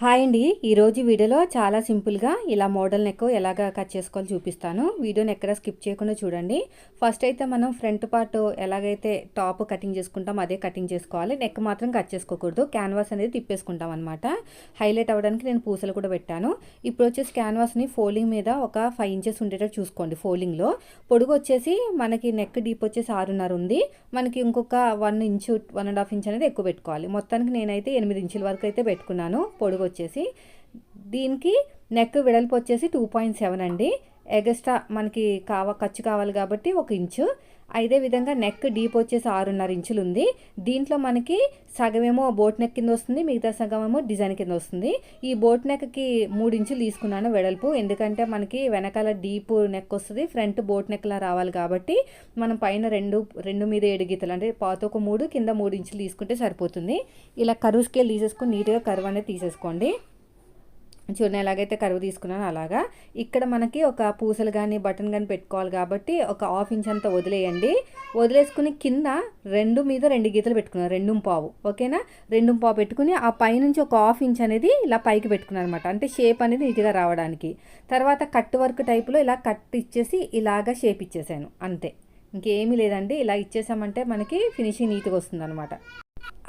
Hi అండి. ఈరోజు వీడియోలో చాలా సింపుల్గా ఇలా మోడల్ నెక్ ఎలాగ కట్ చేసుకోవాలో చూపిస్తాను. వీడియోని ఎక్కడ స్కిప్ చేయకుండా చూడండి. ఫస్ట్ అయితే మనం ఫ్రంట్ పార్ట్ ఎలాగైతే టాప్ కటింగ్ చేసుకుంటాం అదే కటింగ్ చేసుకోవాలి. నెక్ మాత్రం కట్ చేసుకోకూడదు. క్యాన్వాస్ అనేది తిప్పేసుకుంటాం అనమాట హైలైట్ అవ్వడానికి నేను పూసలు కూడా పెట్టాను. ఇప్పుడు వచ్చేసి క్యాన్వాస్ని ఫోల్డింగ్ మీద ఒక ఫైవ్ ఇంచెస్ ఉండేటట్టు చూసుకోండి ఫోల్డింగ్లో పొడుగు వచ్చేసి మనకి నెక్ డీప్ వచ్చేసి ఆరున్నర ఉంది. మనకి ఇంకొక one inch one and half inch అనేది ఎక్కువ పెట్టుకోవాలి. మొత్తానికి నేనైతే ఎనిమిది ఇంచుల వరకు అయితే పెట్టుకున్నాను. పొడుగు వచ్చేసి దీనికి నెక్ వెడల్పు వచ్చేసి టూ పాయింట్ సెవెన్ అండి. ఎగస్ట్రా మనకి కావ ఖర్చు కావాలి కాబట్టి ఒక ఇంచు. అదే విధంగా నెక్ డీప్ వచ్చేసి ఆరున్నర ఇంచులు ఉంది. దీంట్లో మనకి సగమేమో బోట్ నెక్ కింద వస్తుంది మిగతా సగం ఏమో డిజైన్ కింద వస్తుంది. ఈ బోట్ నెక్కి మూడు ఇంచులు తీసుకున్నాను వెడల్పు. ఎందుకంటే మనకి వెనకాల డీప్ నెక్ వస్తుంది ఫ్రంట్ బోట్ నెక్లా రావాలి కాబట్టి మనం పైన రెండు రెండు మీద ఏడు గీతలు అంటే పాత ఒక మూడు కింద మూడు ఇంచులు తీసుకుంటే సరిపోతుంది. ఇలా కరువు స్కేల్ తీసేసుకొని నీట్గా కరువు అనేది తీసేసుకోండి. చూడండి ఎలాగైతే కరువు తీసుకున్నాను అలాగా. ఇక్కడ మనకి ఒక పూసలు కానీ బటన్ కానీ పెట్టుకోవాలి కాబట్టి ఒక హాఫ్ ఇంచ్ అంతా వదిలేయండి. వదిలేసుకుని కింద రెండు మీద రెండు గీతలు పెట్టుకున్నాను రెండు పావు ఓకేనా? రెండు పావు పెట్టుకుని ఆ పైనుంచి ఒక హాఫ్ ఇంచ్ అనేది ఇలా పైకి పెట్టుకున్నాను అనమాట అంటే షేప్ అనేది నీట్గా రావడానికి. తర్వాత కట్ వర్క్ టైప్లో ఇలా కట్ ఇచ్చేసి ఇలాగా షేప్ ఇచ్చేసాను అంతే. ఇంకేమీ లేదండి. ఇలా ఇచ్చేసామంటే మనకి ఫినిషింగ్ నీట్గా వస్తుంది అనమాట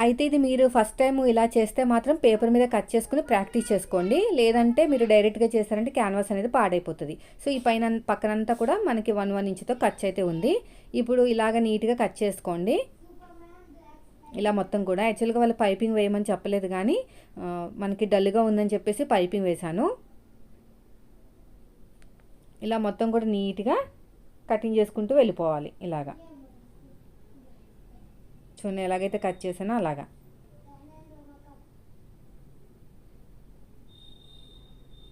అయితే ఇది మీరు ఫస్ట్ టైం ఇలా చేస్తే మాత్రం పేపర్ మీద కట్ చేసుకుని ప్రాక్టీస్ చేసుకోండి. లేదంటే మీరు డైరెక్ట్గా చేస్తారంటే క్యాన్వాస్ అనేది పాడైపోతుంది. సో ఈ పైన పక్కనంతా కూడా మనకి వన్ వన్ ఇంచుతో కట్ అయితే ఉంది. ఇప్పుడు ఇలాగ నీట్గా కట్ చేసుకోండి. ఇలా మొత్తం కూడా. యాక్చువల్గా వాళ్ళు పైపింగ్ వేయమని చెప్పలేదు కానీ మనకి డల్గా ఉందని చెప్పేసి పైపింగ్ వేశాను. ఇలా మొత్తం కూడా నీట్గా కటింగ్ చేసుకుంటూ వెళ్ళిపోవాలి ఇలాగా. చూడండి ఎలాగైతే కట్ చేసానో అలాగా.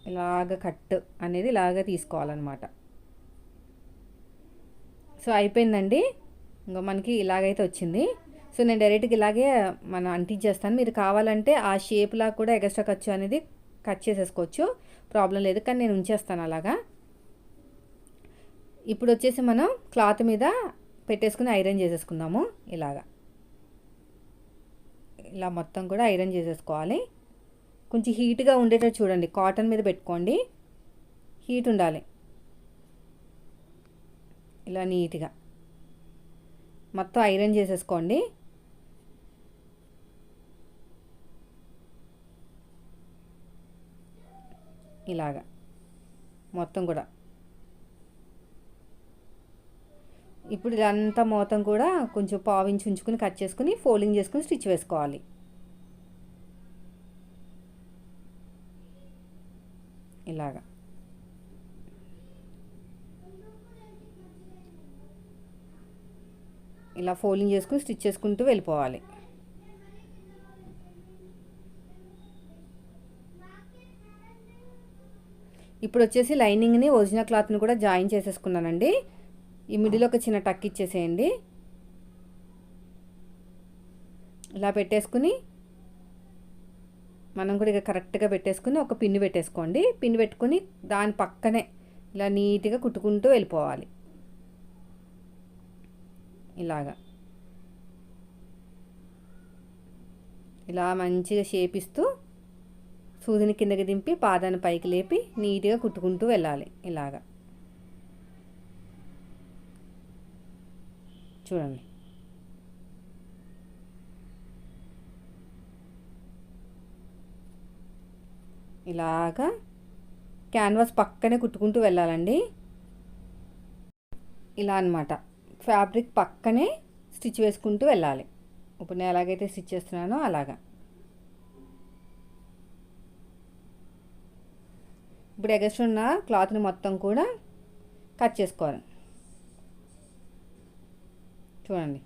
ఇలాగ కట్ అనేది ఇలాగ తీసుకోవాలన్నమాట. సో అయిపోయిందండి. ఇంకా మనకి ఇలాగైతే వచ్చింది. సో నేను డైరెక్ట్గా ఇలాగే మన అంటించేస్తాను మీరు కావాలంటే ఆ షేప్లా కూడా ఎక్స్ట్రా ఖర్చు అనేది కట్ చేసేసుకోవచ్చు. ప్రాబ్లం లేదు కానీ నేను ఉంచేస్తాను అలాగా. ఇప్పుడు వచ్చేసి మనం క్లాత్ మీద పెట్టేసుకుని ఐరన్ చేసేసుకుందాము ఇలాగా. ఇలా మొత్తం కూడా ఐరన్ చేసేసుకోవాలి. కొంచెం హీట్గా ఉండేటట్టు చూడండి. కాటన్ మీద పెట్టుకోండి. హీట్ ఉండాలి. ఇలా నీట్గా. మొత్తం ఐరన్ చేసేసుకోండి. ఇలాగా. మొత్తం కూడా. ఇప్పుడు ఇదంతా మొత్తం కూడా కొంచెం పావించి ఉంచుకుని కట్ చేసుకుని ఫోల్డింగ్ చేసుకుని స్టిచ్ వేసుకోవాలి. ఇలాగా. ఇలా ఫోల్డింగ్ చేసుకుని స్టిచ్ చేసుకుంటూ వెళ్ళిపోవాలి. ఇప్పుడు వచ్చేసి లైనింగ్ని ఒరిజినల్ క్లాత్ని కూడా జాయిన్ చేసేసుకున్నానండి. ఈ మిడిలో ఒక చిన్న టక్ ఇచ్చేసేయండి. ఇలా పెట్టేసుకుని మనం కూడా ఇక కరెక్ట్గా పెట్టేసుకుని ఒక పిన్ను పెట్టేసుకోండి. పిన్ను పెట్టుకుని దాని పక్కనే ఇలా నీట్గా కుట్టుకుంటూ వెళ్ళిపోవాలి. ఇలాగా. ఇలా మంచిగా షేప్ ఇస్తూ సూదిని కిందకి దింపి పాదాన్ని పైకి లేపి నీట్గా కుట్టుకుంటూ వెళ్ళాలి. ఇలాగా. చూడండి. ఇలాగా క్యాన్వాస్ పక్కనే కుట్టుకుంటూ వెళ్ళాలండి. ఇలా అనమాట ఫ్యాబ్రిక్ పక్కనే స్టిచ్ వేసుకుంటూ వెళ్ళాలి. ఇప్పుడు నేను ఎలాగైతే స్టిచ్ చేస్తున్నానో అలాగా. ఇప్పుడు ఎగస్ట్రా ఉన్న క్లాత్ని మొత్తం కూడా కట్ చేసుకోవాలి. చూడండి.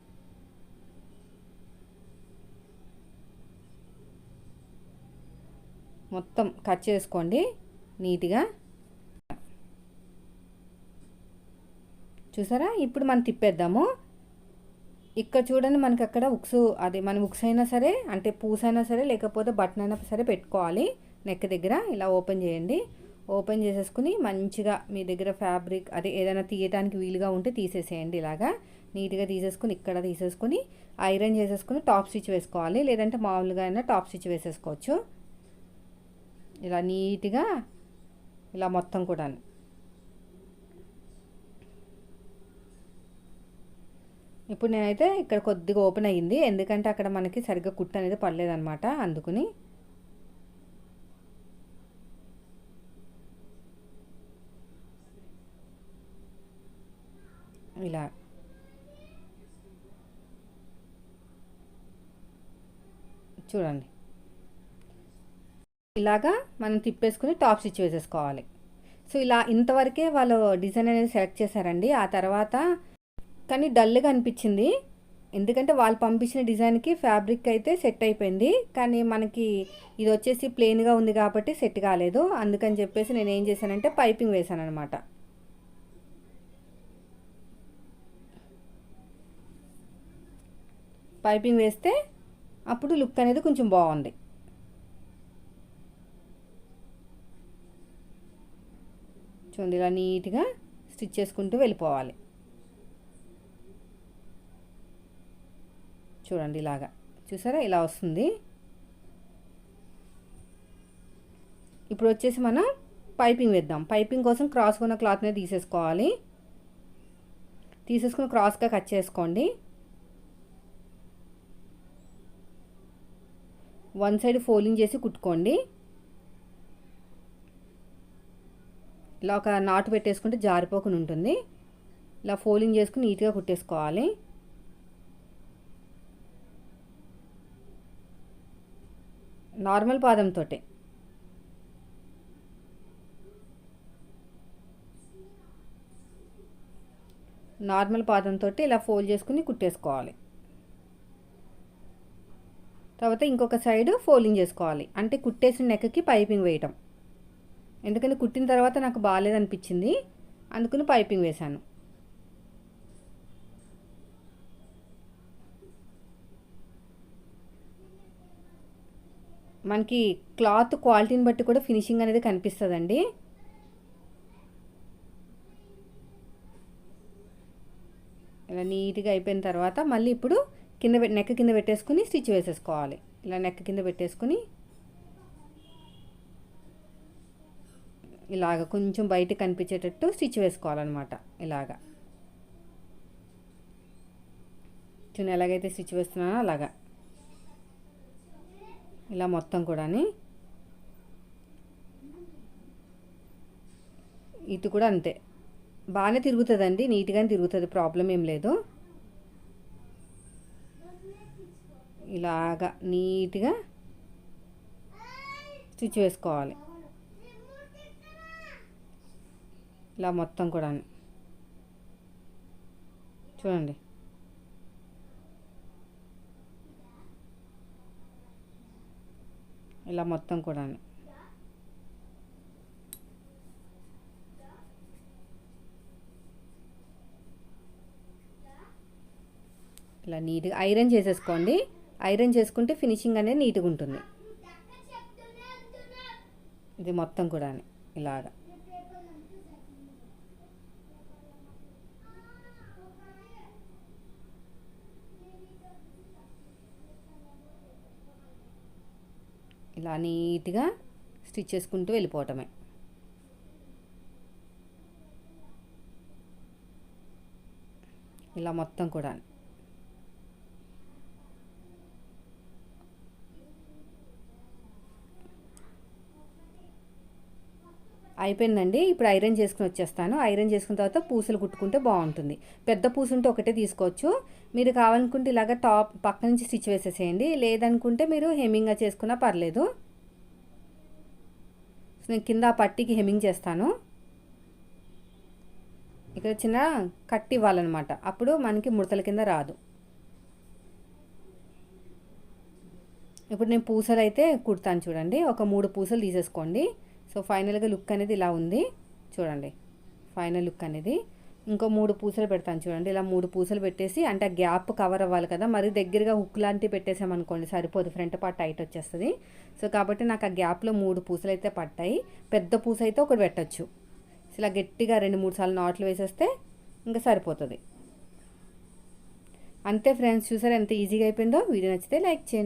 మొత్తం కట్ చేసుకోండి. నీట్గా. చూసారా? ఇప్పుడు మనం తిప్పేద్దాము. ఇక్కడ చూడండి మనకి అక్కడ ఉక్స్ అది మనం ఉక్స్ అయినా సరే అంటే పూస అయినా సరే లేకపోతే బటన్ అయినా సరే పెట్టుకోవాలి. నెక్ దగ్గర ఇలా ఓపెన్ చేయండి. ఓపెన్ చేసేసుకుని మంచిగా మీ దగ్గర ఫ్యాబ్రిక్ అదే ఏదైనా తీయటానికి వీలుగా ఉంటే తీసేసేయండి ఇలాగా. నీట్గా తీసేసుకుని ఇక్కడ తీసేసుకుని ఐరన్ చేసేసుకుని టాప్ స్టిచ్ వేసుకోవాలి. లేదంటే మామూలుగా అయినా టాప్ స్టిచ్ వేసేసుకోవచ్చు. ఇలా నీట్గా ఇలా మొత్తం కూడా ఇప్పుడు నేనైతే ఇక్కడ కొద్దిగా ఓపెన్ అయ్యింది. ఎందుకంటే అక్కడ మనకి సరిగ్గా కుట్టు అనేది పడలేదన్నమాట అందుకుని. ఇలా. చూడండి. ఇలాగా మనం తిప్పేసుకుని టాప్ స్టిచ్ వేసేసుకోవాలి. సో ఇలా ఇంతవరకే వాళ్ళు డిజైన్ అనేది సెలెక్ట్ చేశారండి. ఆ తర్వాత కానీ డల్గా అనిపించింది. ఎందుకంటే వాళ్ళు పంపించిన డిజైన్కి ఫ్యాబ్రిక్ అయితే సెట్ అయిపోయింది. కానీ మనకి ఇది వచ్చేసి ప్లెయిన్గా ఉంది కాబట్టి సెట్ కాలేదు. అందుకని చెప్పేసి నేను ఏం చేశానంటే పైపింగ్ వేశాను అనమాట పైపింగ్ వేస్తే అప్పుడు లుక్ అనేది కొంచెం బాగుంది. చూడండి ఇలా నీట్గా స్టిచ్ చేసుకుంటూ వెళ్ళిపోవాలి. చూడండి ఇలాగా. చూసారా? ఇలా వస్తుంది. ఇప్పుడు వచ్చేసి మనం పైపింగ్ వేద్దాం. పైపింగ్ కోసం క్రాస్ ఉన్న క్లాత్ని తీసేసుకోవాలి. తీసేసుకుని క్రాస్గా కట్ చేసుకోండి. వన్ సైడ్ ఫోల్డింగ్ చేసి కుట్టుకోండి. ఇలా ఒక నాటు పెట్టేసుకుంటే జారిపోకుండా ఉంటుంది. ఇలా ఫోల్డింగ్ చేసుకుని నీట్గా కుట్టేసుకోవాలి. నార్మల్ పాదంతో నార్మల్ పాదంతో ఇలా ఫోల్డ్ చేసుకుని కుట్టేసుకోవాలి. తర్వాత ఇంకొక సైడ్ ఫోల్డింగ్ చేసుకోవాలి. అంటే కుట్టేసిన నెక్కకి పైపింగ్ వేయటం. ఎందుకంటే కుట్టిన తర్వాత నాకు బాగాలేదనిపించింది. అందుకని పైపింగ్ వేశాను. మనకి క్లాత్ క్వాలిటీని బట్టి కూడా ఫినిషింగ్ అనేది కనిపిస్తుందండి. ఇలా నీట్గా అయిపోయిన తర్వాత మళ్ళీ ఇప్పుడు కింద నెక్క కింద పెట్టేసుకుని స్టిచ్ వేసేసుకోవాలి. ఇలా నెక్క కింద పెట్టేసుకుని ఇలాగ కొంచెం బయట కనిపించేటట్టు స్టిచ్ వేసుకోవాలన్నమాట ఇలాగా. చూడండి ఎలాగైతే స్టిచ్ వేస్తున్నానో అలాగా. ఇలా మొత్తం కూడా ఇటు కూడా అంతే. బాగానే తిరుగుతుందండి నీట్గానే తిరుగుతుంది ప్రాబ్లం ఏం లేదు. ఇలాగా నీట్గా స్టిచ్ వేసుకోవాలి. ఇలా మొత్తం కూడా. చూడండి. ఇలా మొత్తం కూడా. ఇలా నీట్గా ఐరన్ చేసేసుకోండి. ఐరన్ చేసుకుంటే ఫినిషింగ్ అనేది నీట్గా ఉంటుంది. ఇది మొత్తం కూడా ఇలాగ. ఇలా నీట్గా స్టిచ్ చేసుకుంటూ వెళ్ళిపోవటమే. ఇలా మొత్తం కూడా అయిపోయిందండి. ఇప్పుడు ఐరన్ చేసుకుని వచ్చేస్తాను. ఐరన్ చేసుకున్న తర్వాత పూసలు కుట్టుకుంటే బాగుంటుంది. పెద్ద పూసు ఉంటే ఒకటే తీసుకోవచ్చు. మీరు కావాలనుకుంటే ఇలాగ టాప్ పక్క నుంచి స్టిచ్ వేసేసేయండి. లేదనుకుంటే మీరు హెమ్మింగ్గా చేసుకున్నా పర్లేదు. నేను కింద ఆ పట్టికి హెమ్మింగ్ చేస్తాను. ఇక్కడ చిన్న కట్టి ఇవ్వాలన్నమాట. అప్పుడు మనకి ముడతల కింద రాదు. ఇప్పుడు నేను పూసలు అయితే కుడతాను చూడండి. ఒక మూడు పూసలు తీసేసుకోండి. సో ఫైనల్గా లుక్ అనేది ఇలా ఉంది. చూడండి. ఫైనల్ లుక్ అనేది. ఇంకో మూడు పూసలు పెడతాను చూడండి. ఇలా మూడు పూసలు పెట్టేసి అంటే ఆ గ్యాప్ కవర్ అవ్వాలి కదా మరి దగ్గరగా హుక్ లాంటివి పెట్టేసామనుకోండి సరిపోదు. ఫ్రంట్ పార్ట్ టైట్ వచ్చేస్తుంది. సో కాబట్టి నాకు ఆ గ్యాప్లో మూడు పూసలు అయితే పట్టాయి. పెద్ద పూస అయితే ఒకటి పెట్టచ్చు. ఇలా గట్టిగా రెండు మూడు సార్లు నాట్లు వేసేస్తే ఇంకా సరిపోతుంది. అంతే ఫ్రెండ్స్ చూసారు ఎంత ఈజీగా అయిపోయిందో? వీడియో నచ్చితే లైక్ చేయండి.